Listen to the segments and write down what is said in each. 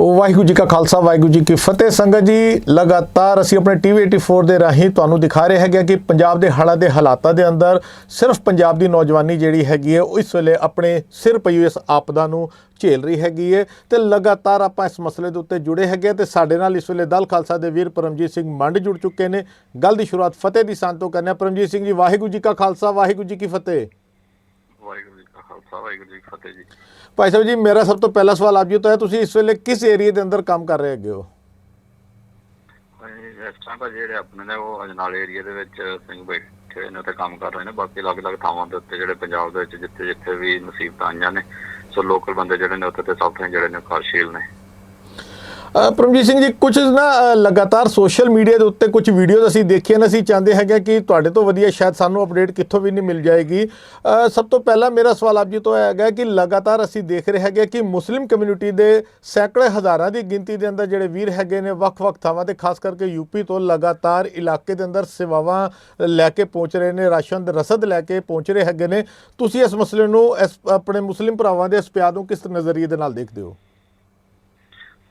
ਵਾਹਿਗੁਰੂ ਜੀ ਕਾ ਖਾਲਸਾ, ਵਾਹਿਗੁਰੂ ਜੀ ਕੀ ਫਤਿਹ। ਸੰਗਤ ਜੀ, ਲਗਾਤਾਰ ਅਸੀਂ ਆਪਣੇ ਟੀਵੀ 84 ਦੇ ਰਾਹੀਂ ਤੁਹਾਨੂੰ ਦਿਖਾ ਰਹੇ ਹੈਗੇ ਕਿ ਪੰਜਾਬ ਦੇ ਹਾਲਾਂ ਦੇ ਹਾਲਾਤਾਂ ਦੇ ਅੰਦਰ ਸਿਰਫ ਪੰਜਾਬ ਦੀ ਨੌਜਵਾਨੀ ਜਿਹੜੀ ਹੈਗੀ ਹੈ, ਉਹ ਇਸ ਵੇਲੇ ਆਪਣੇ ਸਿਰ ਪਈ ਇਸ ਆਪਦਾ ਨੂੰ ਝੇਲ ਰਹੀ ਹੈਗੀ ਹੈ ਤੇ ਲਗਾਤਾਰ ਆਪਾਂ ਇਸ ਮਸਲੇ ਦੇ ਉੱਤੇ ਜੁੜੇ ਹੈਗੇ ਹਾਂ ਤੇ ਸਾਡੇ ਨਾਲ ਇਸ ਵੇਲੇ ਦਲ ਖਾਲਸਾ ਦੇ ਵੀਰ ਪਰਮਜੀਤ ਸਿੰਘ ਮੰਡ ਜੁੜ ਚੁੱਕੇ ਨੇ। ਗੱਲ ਦੀ ਸ਼ੁਰੂਆਤ ਫਤਿਹ ਦੀ ਸੰਤ ਤੋਂ ਕਰਨੇ ਹਾਂ। ਪਰਮਜੀਤ ਸਿੰਘ ਜੀ, ਵਾਹਿਗੁਰੂ ਜੀ ਕਾ ਖਾਲਸਾ, ਵਾਹਿਗੁਰੂ ਜੀ ਕੀ ਫਤਿਹ। ਵਾਹਿਗੁਰੂ ਖਾਲਸਾ ਵਾਹਿਗੁਰੂ ਜੀ ਕੀ ਫਤਿਹ ਜੀ। ਭਾਈ ਸਾਹਿਬ ਜੀ ਮੇਰਾ ਸਭ ਤੋਂ ਪਹਿਲਾ ਸਵਾਲ ਆਪ ਜੀ ਤੋਂ ਹੈ ਤੁਸੀਂ ਇਸ ਵੇਲੇ ਕਿਸ ਏਰੀਆ ਦੇ ਅੰਦਰ ਕੰਮ ਕਰ ਰਹੇ ਹੈਗੇ ਹੋ? ਇਸ ਤਾਂ ਜਿਹੜੇ ਆਪਣੇ ਨੇ ਉਹ ਅਜਨਾਲ ਏਰੀਆ ਦੇ ਵਿੱਚ ਸਿੰਘ ਬੈਠੇ ਹੋਏ ਨੇ ਤੇ ਕੰਮ ਕਰ ਰਹੇ ਨੇ। ਬਾਕੀ ਅਲੱਗ-ਅਲੱਗ ਥਾਵਾਂ ਦੇ ਉੱਤੇ ਜਿਹੜੇ ਪੰਜਾਬ ਦੇ ਵਿੱਚ ਜਿੱਥੇ ਜਿੱਥੇ ਵੀ ਮੁਸੀਬਤਾਂ ਆਈਆਂ ਨੇ ਸੋ ਲੋਕਲ ਬੰਦੇ ਜਿਹੜੇ ਨੇ ਉੱਥੇ ਤੇ ਸਭ ਤੋਂ ਜਿਹੜੇ ਨੇ ਕਾਰਸ਼ੀਲ ਨੇ। ਅ, ਪਰਮਜੀਤ ਸਿੰਘ ਜੀ ਕੁਝ ਨਾ ਲਗਾਤਾਰ ਸੋਸ਼ਲ ਮੀਡੀਆ ਦੇ ਉੱਤੇ ਕੁਝ ਵੀਡੀਓਜ਼ ਅਸੀਂ ਦੇਖੀਆਂ ਨੇ, ਅਸੀਂ ਚਾਹੁੰਦੇ ਹੈਗੇ ਕਿ ਤੁਹਾਡੇ ਤੋਂ ਵਧੀਆ ਸ਼ਾਇਦ ਸਾਨੂੰ ਅਪਡੇਟ ਕਿੱਥੋਂ ਵੀ ਨਹੀਂ ਮਿਲ ਜਾਏਗੀ। ਸਭ ਤੋਂ ਪਹਿਲਾਂ ਮੇਰਾ ਸਵਾਲ ਆਪ ਜੀ ਤੋਂ ਹੈਗਾ ਕਿ ਲਗਾਤਾਰ ਅਸੀਂ ਦੇਖ ਰਹੇ ਹੈਗੇ ਕਿ ਮੁਸਲਿਮ ਕਮਿਊਨਿਟੀ ਦੇ ਸੈਂਕੜੇ ਹਜ਼ਾਰਾਂ ਦੀ ਗਿਣਤੀ ਦੇ ਅੰਦਰ ਜਿਹੜੇ ਵੀਰ ਹੈਗੇ ਨੇ, ਵੱਖ-ਵੱਖ ਥਾਵਾਂ ਤੇ, ਖਾਸ ਕਰਕੇ ਯੂਪੀ ਤੋਂ ਲਗਾਤਾਰ ਇਲਾਕੇ ਦੇ ਅੰਦਰ ਸੇਵਾਵਾਂ ਲੈ ਕੇ ਪਹੁੰਚ ਰਹੇ ਨੇ, ਰਾਸ਼ਨ ਦੇ ਰਸਦ ਲੈ ਕੇ ਪਹੁੰਚ ਰਹੇ ਹੈਗੇ ਨੇ। ਤੁਸੀਂ ਇਸ ਮਸਲੇ ਨੂੰ, ਇਸ ਆਪਣੇ ਮੁਸਲਿਮ ਭਰਾਵਾਂ ਦੇ ਇਸ ਪਿਆਰ ਨੂੰ ਕਿਸ ਨਜ਼ਰੀਏ ਦੇ ਨਾਲ ਦੇਖਦੇ ਹੋ?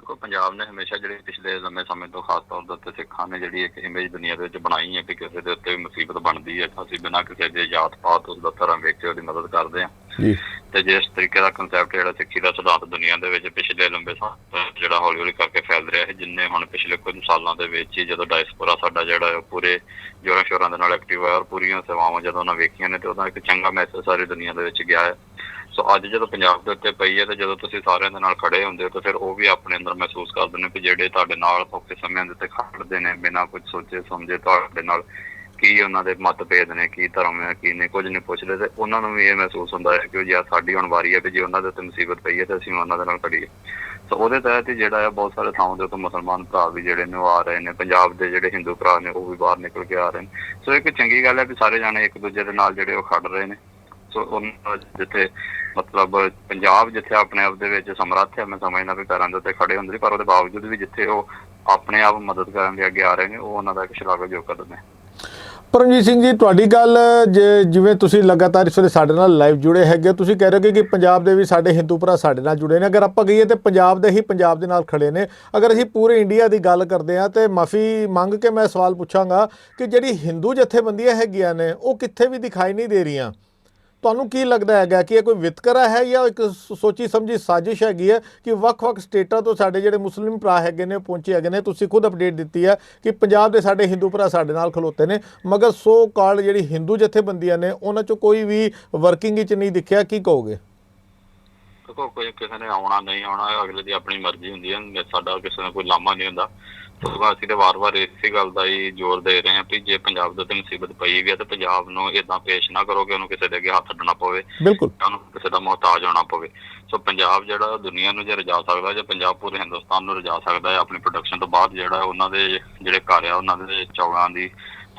ਦੇਖੋ ਪੰਜਾਬ ਨੇ ਹਮੇਸ਼ਾ ਜਿਹੜੇ ਪਿਛਲੇ ਲੰਮੇ ਸਮੇਂ ਤੋਂ ਖਾਸ ਤੌਰ ਦੇ ਉੱਤੇ ਸਿੱਖਾਂ ਨੇ ਜਿਹੜੀ ਇੱਕ ਇਮੇਜ ਦੁਨੀਆ ਦੇ ਵਿੱਚ ਬਣਾਈ ਹੈ ਕਿ ਕਿਸੇ ਦੇ ਉੱਤੇ ਵੀ ਮੁਸੀਬਤ ਬਣਦੀ ਹੈ ਤਾਂ ਅਸੀਂ ਬਿਨਾਂ ਕਿਸੇ ਦੇ ਜਾਤ ਪਾਤ ਉਸ ਦਾ ਧਰਮ ਵੇਖ ਕੇ ਉਹਦੀ ਮਦਦ ਕਰਦੇ ਹਾਂ। ਜੀ। ਤੇ ਜਿਸ ਤਰੀਕੇ ਦਾ ਕਨਸੈਪਟ ਜਿਹੜਾ ਸਿੱਖੀ ਦਾ ਸਿਧਾਂਤ ਦੁਨੀਆ ਦੇ ਵਿੱਚ ਪਿਛਲੇ ਲੰਬੇ ਸਮੇਂ ਤੋਂ ਜਿਹੜਾ ਹੌਲੀ ਹੌਲੀ ਕਰਕੇ ਫੈਲ ਰਿਹਾ ਹੈ ਜਿੰਨੇ ਹੁਣ ਪਿਛਲੇ ਕੁਝ ਸਾਲਾਂ ਦੇ ਵਿੱਚ ਹੀ ਜਦੋਂ ਡਾਇਸਪੋਰਾ ਸਾਡਾ ਜਿਹੜਾ ਹੈ ਪੂਰੇ ਜੋਰਾਂ ਸ਼ੋਰਾਂ ਦੇ ਨਾਲ ਐਕਟਿਵ ਹੋਇਆ ਔਰ ਪੂਰੀਆਂ ਸੇਵਾਵਾਂ ਜਦੋਂ ਉਹਨਾਂ ਵੇਖੀਆਂ ਨੇ ਤੇ ਉਹਦਾ ਇੱਕ ਚੰਗਾ ਮੈਸੇਜ ਸਾਰੀ ਦੁਨੀਆ ਦੇ ਵਿੱਚ ਗਿਆ ਹੈ। ਸੋ ਅੱਜ ਜਦੋਂ ਪੰਜਾਬ ਦੇ ਉੱਤੇ ਪਈ ਹੈ ਤੇ ਜਦੋਂ ਤੁਸੀਂ ਸਾਰਿਆਂ ਦੇ ਨਾਲ ਖੜੇ ਹੁੰਦੇ ਹੋ, ਤਾਂ ਫਿਰ ਉਹ ਵੀ ਆਪਣੇ ਅੰਦਰ ਮਹਿਸੂਸ ਕਰਦੇ ਨੇ ਕਿ ਜਿਹੜੇ ਤੁਹਾਡੇ ਨਾਲ ਔਖੇ ਸਮਿਆਂ ਦੇ ਉੱਤੇ ਖੜਦੇ ਨੇ, ਬਿਨਾਂ ਕੁਝ ਸੋਚੇ ਸਮਝੇ ਤੁਹਾਡੇ ਨਾਲ ਕੀ ਉਹਨਾਂ ਦੇ ਮਤਭੇਦ ਨੇ, ਕੀ ਧਰਮ ਹੈ, ਕੀ ਨਹੀਂ, ਕੁਝ ਨਹੀਂ ਪੁੱਛਦੇ ਤੇ ਉਹਨਾਂ ਨੂੰ ਵੀ ਇਹ ਮਹਿਸੂਸ ਹੁੰਦਾ ਹੈ ਕਿ ਯਾਰ ਸਾਡੀ ਹੁਣ ਵਾਰੀ ਹੈ ਵੀ ਜੇ ਉਹਨਾਂ ਦੇ ਉੱਤੇ ਮੁਸੀਬਤ ਪਈ ਹੈ ਤੇ ਅਸੀਂ ਉਹਨਾਂ ਦੇ ਨਾਲ ਖੜੀਏ ਸੋ ਉਹਦੇ ਤਹਿਤ ਹੀ ਜਿਹੜਾ ਹੈ ਬਹੁਤ ਸਾਰੇ ਥਾਵਾਂ ਦੇ ਉੱਤੇ ਮੁਸਲਮਾਨ ਭਰਾ ਵੀ ਜਿਹੜੇ ਨੇ ਉਹ ਆ ਰਹੇ ਨੇ, ਪੰਜਾਬ ਦੇ ਜਿਹੜੇ ਹਿੰਦੂ ਭਰਾ ਨੇ ਉਹ ਵੀ ਬਾਹਰ ਨਿਕਲ ਕੇ ਆ ਰਹੇ ਨੇ। ਸੋ ਇੱਕ ਚੰਗੀ ਗੱਲ ਹੈ ਵੀ ਸਾਰੇ ਜਾਣੇ ਇੱਕ ਦੂਜੇ ਦੇ ਨਾਲ ਜਿਹੜੇ ਉਹ ਖੜ ਰਹੇ ਨੇ। ਜਿੱਥੇ ਮਤਲਬ ਪੰਜਾਬ ਜਿੱਥੇ ਆਪਣੇ ਆਪ ਦੇ ਵਿੱਚ ਸਮਰੱਥ ਹੈ, ਮੈਂ ਸਮਝਦਾ ਵੀ ਪੈਰਾਂ ਦੇ ਉੱਤੇ ਖੜੇ ਹੁੰਦੇ ਨੇ, ਪਰ ਉਹਦੇ ਬਾਵਜੂਦ ਵੀ ਜਿੱਥੇ ਉਹ ਆਪਣੇ ਆਪ ਮਦਦ ਕਰਨ ਲਈ ਅੱਗੇ ਆ ਰਹੇ ਨੇ, ਉਹ ਉਹਨਾਂ ਦਾ ਇੱਕ ਸ਼ਲਾਘਾਯੋਗ ਕਦਮ ਹੈ ਪਰਮਜੀਤ ਸਿੰਘ ਜੀ, ਤੁਹਾਡੀ ਗੱਲ ਜਿਵੇਂ ਤੁਸੀਂ ਲਗਾਤਾਰ ਇਸ ਵੇਲੇ ਸਾਡੇ ਨਾਲ ਲਾਈਵ ਜੁੜੇ ਹੈਗੇ ਤੁਸੀਂ ਕਹਿ ਰਹੇ ਹੋ ਕਿ ਪੰਜਾਬ ਦੇ ਵੀ ਸਾਡੇ ਹਿੰਦੂ ਭਰਾ ਸਾਡੇ ਨਾਲ ਜੁੜੇ ਨੇ। ਅਗਰ ਆਪਾਂ ਕਹੀਏ ਤੇ ਪੰਜਾਬ ਦੇ ਹੀ ਪੰਜਾਬ ਦੇ ਨਾਲ ਖੜੇ ਨੇ। ਅਗਰ ਅਸੀਂ ਪੂਰੇ ਇੰਡੀਆ ਦੀ ਗੱਲ ਕਰਦੇ ਹਾਂ ਤੇ ਮਾਫੀ ਮੰਗ ਕੇ ਮੈਂ ਸਵਾਲ ਪੁੱਛਾਂਗਾ ਕਿ ਜਿਹੜੀ ਹਿੰਦੂ ਜਥੇਬੰਦੀਆਂ ਹੈਗੀਆਂ ਨੇ, ਉਹ ਕਿੱਥੇ ਵੀ ਦਿਖਾਈ ਨਹੀਂ ਦੇ ਰਹੀਆਂ? ਤੁਹਾਨੂੰ ਕੀ ਲੱਗਦਾ ਹੈਗਾ ਕਿ ਇਹ ਕੋਈ ਵਿਤਕਰਾ ਹੈ ਜਾਂ ਇੱਕ ਸੋਚੀ ਸਮਝੀ ਸਾਜ਼ਿਸ਼ ਹੈਗੀ ਹੈ ਕਿ ਵੱਖ-ਵੱਖ ਸਟੇਟਾਂ ਤੋਂ ਸਾਡੇ ਜਿਹੜੇ ਮੁਸਲਿਮ ਭਰਾ ਹੈਗੇ ਨੇ ਉਹ ਪਹੁੰਚੇ ਹੈਗੇ ਨੇ, ਤੁਸੀਂ ਖੁਦ ਅਪਡੇਟ ਦਿੱਤੀ ਹੈ ਕਿ ਪੰਜਾਬ ਦੇ ਸਾਡੇ ਹਿੰਦੂ ਭਰਾ ਸਾਡੇ ਨਾਲ ਖਲੋਤੇ ਨੇ, ਮਗਰ ਸੋ ਕਾਲ ਜਿਹੜੀ ਹਿੰਦੂ ਜਥੇਬੰਦੀਆਂ ਨੇ, ਉਹਨਾਂ ਚੋਂ ਕੋਈ ਵੀ ਵਰਕਿੰਗ ਵਿੱਚ ਨਹੀਂ ਦਿਖਿਆ, ਕੀ ਕਹੋਗੇ? ਦੇਖੋ ਕੋਈ ਕਿਸੇ ਨੇ ਆਉਣਾ ਨਹੀਂ ਆਉਣਾ ਅਗਲੇ ਦੀ ਆਪਣੀ ਮਰਜ਼ੀ ਹੁੰਦੀ ਹੈ। ਸਾਡਾ ਕਿਸੇ ਨਾਲ ਕੋਈ ਲਾਮਾ ਨਹੀਂ ਹੁੰਦਾ। ਸੋ ਅਸੀਂ ਤੇ ਵਾਰ-ਵਾਰ ਇਸੇ ਗੱਲ ਦਾ ਹੀ ਜ਼ੋਰ ਦੇ ਰਹੇ ਹਾਂ ਕਿ ਜੇ ਪੰਜਾਬ ਦੇ ਉੱਤੇ ਮੁਸੀਬਤ ਪਈ ਵੀ ਹੈ ਤੇ ਪੰਜਾਬ ਨੂੰ ਇਦਾਂ ਪੇਸ਼ ਨਾ ਕਰੋ ਕਿ ਉਹਨੂੰ ਕਿਸੇ ਦੇ ਅੱਗੇ ਹੱਥ ਅੱਡਣਾ ਪਵੇ। ਬਿਲਕੁਲ। ਉਹਨੂੰ ਕਿਸੇ ਦਾ ਮੁਹਤਾਜ ਹੋਣਾ ਪਵੇ। ਸੋ ਪੰਜਾਬ ਜਿਹੜਾ ਦੁਨੀਆ ਨੂੰ ਜੇ ਰਜਾ ਸਕਦਾ ਜੇ ਪੰਜਾਬ ਪੂਰੇ ਹਿੰਦੁਸਤਾਨ ਨੂੰ ਰਜਾ ਸਕਦਾ ਹੈ ਆਪਣੀ ਪ੍ਰੋਡਕਸ਼ਨ ਤੋਂ ਬਾਅਦ ਜਿਹੜਾ ਉਹਨਾਂ ਦੇ ਜਿਹੜੇ ਘਰ ਆ ਉਹਨਾਂ ਦੇ ਚੌਲਾਂ ਦੀ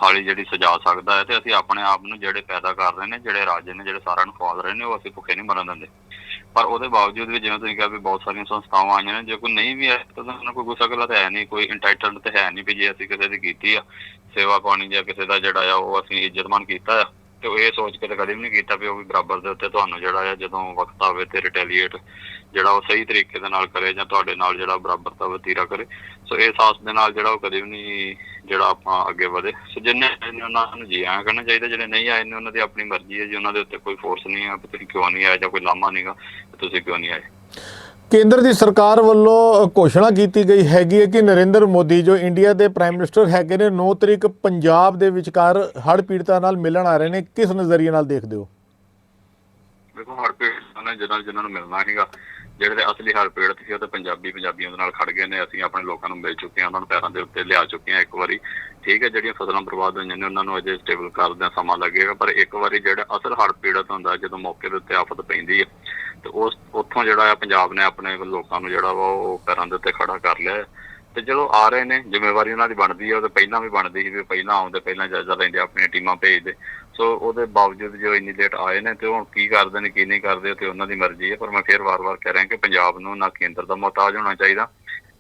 ਥਾਲੀ ਜਿਹੜੀ ਸਜਾ ਸਕਦਾ ਹੈ ਤੇ ਅਸੀਂ ਆਪਣੇ ਆਪ ਨੂੰ ਜਿਹੜੇ ਪੈਦਾ ਕਰ ਰਹੇ ਨੇ ਜਿਹੜੇ ਰਾਜੇ ਨੇ ਜਿਹੜੇ ਸਾਰਿਆਂ ਨੂੰ ਖਵਾਲ ਰਹੇ ਨੇ ਉਹ ਅਸੀਂ ਭੁੱਖੇ ਨਹੀਂ ਮਰਨ ਦਿੰਦੇ। ਪਰ ਉਹਦੇ ਬਾਵਜੂਦ ਵੀ ਜਿਵੇਂ ਤੁਸੀਂ ਕਿਹਾ ਵੀ ਬਹੁਤ ਸਾਰੀਆਂ ਸੰਸਥਾਵਾਂ ਆਈਆਂ ਨੇ, ਜੇ ਕੋਈ ਨਹੀਂ ਵੀ ਹੈ ਤਾਂ ਸਾਨੂੰ ਕੋਈ ਗੁੱਸਾ ਗੱਲਾਂ ਤਾਂ ਹੈ ਨਹੀਂ, ਕੋਈ ਇੰਟਾਈਟਲਡ ਤੇ ਹੈ ਨਹੀਂ ਵੀ ਜੇ ਅਸੀਂ ਕਿਸੇ ਦੀ ਕੀਤੀ ਆ, ਸੇਵਾ ਪਾਣੀ ਜਾਂ ਕਿਸੇ ਦਾ ਜਿਹੜਾ ਆ ਉਹ ਅਸੀਂ ਇੱਜ਼ਤਮਾਨ ਕੀਤਾ ਆ। ਤੇ ਉਹ ਇਹ ਸੋਚ ਕੇ ਤਾਂ ਕਦੇ ਵੀ ਨਹੀਂ ਕੀਤਾ ਵੀ ਉਹ ਵੀ ਬਰਾਬਰ ਦੇ ਉੱਤੇ ਤੁਹਾਨੂੰ ਜਿਹੜਾ ਆ ਜਦੋਂ ਵਕਤ ਆਵੇ ਤੇ ਰਿਟੈਲੀਏਟ ਜਿਹੜਾ ਉਹ ਸਹੀ ਤਰੀਕੇ ਦੇ ਨਾਲ ਕਰੇ ਜਾਂ ਤੁਹਾਡੇ ਨਾਲ ਜਿਹੜਾ ਬਰਾਬਰ ਦਾ ਵਤੀਰਾ ਕਰੇ। ਸੋ ਇਹ ਸਾਹਸ ਦੇ ਨਾਲ ਜਿਹੜਾ ਉਹ ਕਦੇ ਵੀ ਨਹੀਂ ਜਿਹੜਾ ਆਪਾਂ ਅੱਗੇ ਵਧੇ। ਸੋ ਜਿੰਨੇ ਆਏ ਨੇ ਉਹਨਾਂ ਨੂੰ ਜੀ ਆਇਆ ਕਰਨਾ ਚਾਹੀਦਾ, ਜਿਹੜੇ ਨਹੀਂ ਆਏ ਨੇ ਉਹਨਾਂ ਦੀ ਆਪਣੀ ਮਰਜ਼ੀ ਹੈ। ਜੀ ਉਹਨਾਂ ਦੇ ਉੱਤੇ ਕੋਈ ਫੋਰਸ ਨਹੀਂ ਆ ਤੁਸੀਂ ਕਿਉਂ ਨਹੀਂ ਆਏ ਜਾਂ ਕੋਈ ਲਾਮਾ ਨਹੀਂਗਾ ਤੁਸੀਂ ਕਿਉਂ ਨਹੀਂ ਆਏ? ਕੇਂਦਰ ਦੀ ਸਰਕਾਰ ਵੱਲੋਂ ਘੋਸ਼ਣਾ ਕੀਤੀ ਗਈ ਹੈਗੀ ਹੈ ਕਿ ਨਰਿੰਦਰ ਮੋਦੀ, ਜੋ ਇੰਡੀਆ ਦੇ ਪ੍ਰਾਈਮ ਮਿਨਿਸਟਰ ਹੈਗੇ ਨੇ 9 ਤਰੀਕ ਪੰਜਾਬ ਦੇ ਵਿਚਕਾਰ ਹੜ੍ਹ ਪੀੜਤਾਂ ਨਾਲ ਮਿਲਣ ਆ ਰਹੇ ਨੇ, ਕਿਸ ਨਜ਼ਰੀਏ ਨਾਲ ਦੇਖਦੇ ਹੋ? ਦੇਖੋ ਹਰਪੀੜ ਨੇ ਜਿਹਨਾਂ ਜਿਹਨਾਂ ਨੂੰ ਮਿਲਣਾ ਹੈਗਾ ਜਿਹੜੇ ਦੇ ਅਸਲੀ ਹਰਪੀੜ ਸੀ, ਉਹ ਤੇ ਪੰਜਾਬੀ ਪੰਜਾਬੀਆਂ ਦੇ ਨਾਲ ਖੜ ਗਏ ਨੇ, ਅਸੀਂ ਆਪਣੇ ਲੋਕਾਂ ਨੂੰ ਮਿਲ ਚੁੱਕੇ ਹਾਂ, ਉਹਨਾਂ ਨੂੰ ਪੈਰਾਂ ਦੇ ਉੱਤੇ ਲਿਆ ਚੁੱਕੇ ਹਾਂ ਇੱਕ ਵਾਰੀ। ਠੀਕ ਹੈ, ਜਿਹੜੀਆਂ ਫਸਲਾਂ ਬਰਬਾਦ ਹੋਈਆਂ ਨੇ, ਉਹਨਾਂ ਨੂੰ ਅਜੇ ਸਟੇਬਲ ਕਰਦਿਆਂ ਸਮਾਂ ਲੱਗੇਗਾ, ਪਰ ਇੱਕ ਵਾਰੀ ਜਿਹੜਾ ਅਸਲ ਹਰਪੀੜਤ ਹੁੰਦਾ, ਜਦੋਂ ਮੌਕੇ ਦੇ ਉੱਤੇ ਆਫਤ ਪੈਂਦੀ ਹੈ, ਤੇ ਉਸ, ਉੱਥੋਂ ਜਿਹੜਾ ਆ ਪੰਜਾਬ ਨੇ ਆਪਣੇ ਲੋਕਾਂ ਨੂੰ ਜਿਹੜਾ ਵਾ, ਉਹ ਪੈਰਾਂ ਦੇ ਉੱਤੇ ਖੜਾ ਕਰ ਲਿਆ ਤੇ ਚਲੋ ਆ ਰਹੇ ਨੇ, ਜ਼ਿੰਮੇਵਾਰੀ ਉਹਨਾਂ ਦੀ ਬਣਦੀ ਹੈ ਉਹ ਤੇ ਪਹਿਲਾਂ ਵੀ ਬਣਦੀ ਸੀ ਵੀ ਪਹਿਲਾਂ ਆਉਂਦੇ ਪਹਿਲਾਂ ਜਾਇਜ਼ਾ ਲੈਂਦੇ ਆਪਣੀਆਂ ਟੀਮਾਂ ਭੇਜਦੇ ਸੋ ਉਹਦੇ ਬਾਵਜੂਦ ਜੋ ਇੰਨੀ ਲੇਟ ਆਏ ਨੇ ਤੇ ਹੁਣ ਕੀ ਕਰਦੇ ਨੇ, ਕੀ ਨਹੀਂ ਕਰਦੇ, ਤੇ ਉਹਨਾਂ ਦੀ ਮਰਜ਼ੀ ਹੈ ਪਰ ਮੈਂ ਫੇਰ ਵਾਰ-ਵਾਰ ਕਹਿ ਰਿਹਾ ਕਿ ਪੰਜਾਬ ਨੂੰ ਨਾ ਕੇਂਦਰ ਦਾ ਮੁਹਤਾਜ ਹੋਣਾ ਚਾਹੀਦਾ